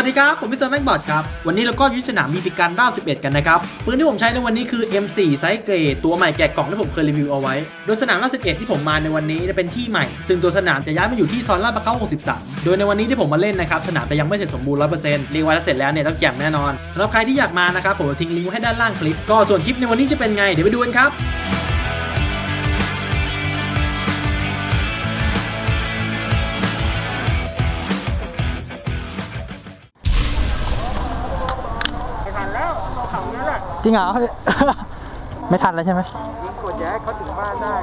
วัสดีครับ ผมพิเศษแม็กบอดครับ วันนี้เราก็ยุทธสนามบีบีกันรอบ11 กันนะครับ ปืนที่ผมใช้ในวันนี้คือ M4 ไซส์เกรดตัวใหม่แกะกล่องที่ผมเคยรีวิวเอาไว้ โดยสนามรอบ11 ที่ผมมาในวันนี้จะเป็นที่ใหม่ ซึ่งตัวสนามจะย้ายมาอยู่ที่ซอยลาดพร้าว63 โดยในวันนี้ที่ผมมาเล่นนะครับ สนามจะยังไม่เสร็จสมบูรณ์ 100%เรียกว่าถ้าเสร็จแล้วเนี่ยต้องแจ่มแน่นอนสำหรับใครที่อยากมานะครับผมทิ้งลิงก์ไว้ให้ด้านล่างคลิป ก็ส่วนคลิปในวันนี้จะเป็นไงเดี๋ยวไปดูกันครับ จริงเหรอ ไม่ทันแล้วใช่ไหม กดย้เขาถึงบ้านได้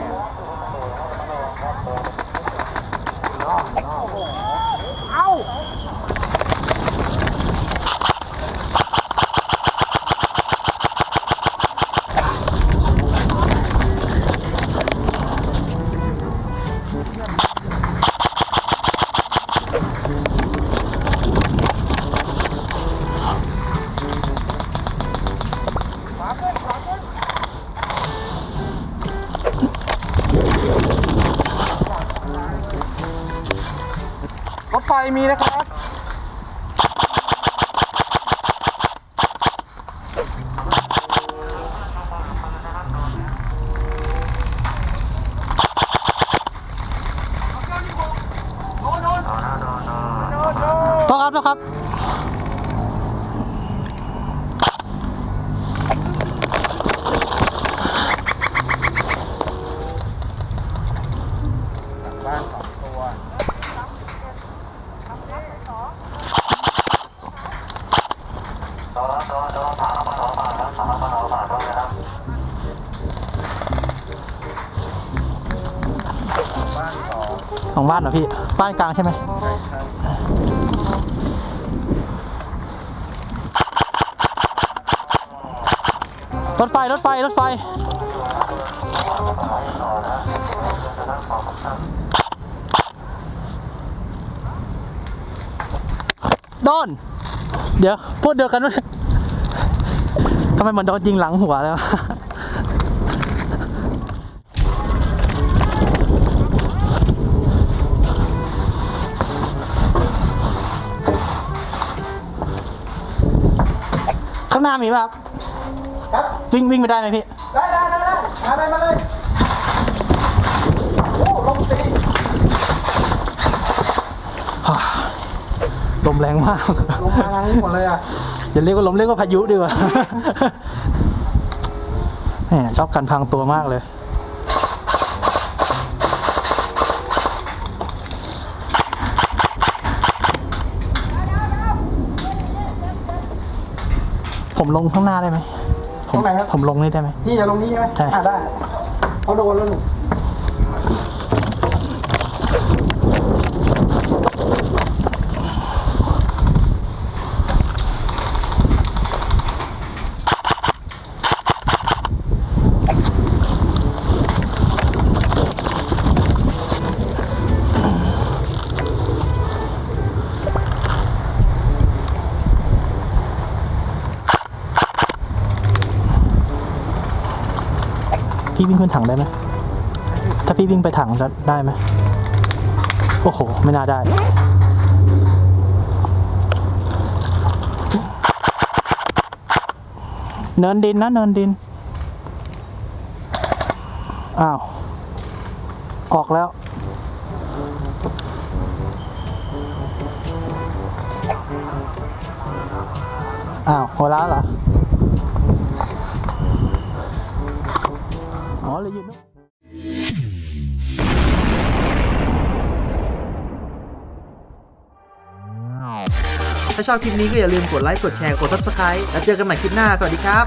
ฟมีนะครับ ต้องครับต้องครับบ้านสองตัว ของบ้านเหรอพี่บ้านกลางใช่ไหมรถไฟรถไฟรถไฟโดน เดี๋ยวพูดเดียวกันด้วยทำไมเหมือนโดนยิงหลังหัวเลยวางหน้ามีป่ะครับครับวิ่งวิ่งไปได้ไหมพี่ ได้ได้ได้ได้มาเลยมาเลยโอ้ลงสีลมแรงมากลงมาทางนี้หมดเลยอะ อย่าเรียกว่าลมเรียกว่าพายุดีกว่า แหมชอบการพังตัวมากเลย ผมลงข้างหน้าได้ไหมผตรมงไหนครับ ผมลงนี่ได้ไหม นี่จะลงนี้ใช่ไหมใช่ อะได้เขาโดนแล้วหนู พี่วิ่งขึ้นถังได้ไหมถ้าพี่วิ่งไปถังจะได้ไหมโอ้โห ไม่น่าได้ เนินดินนะเนินดิน อ้าว ออกแล้วอ้าวหัวล้าเหรอ เลยอยู่นะถ้าชอบคลิปนี้ก็อย่าลืมกดไลค์ กดแชร์ กด subscribe แล้วเจอกันใหม่คลิปหน้า สวัสดีครับ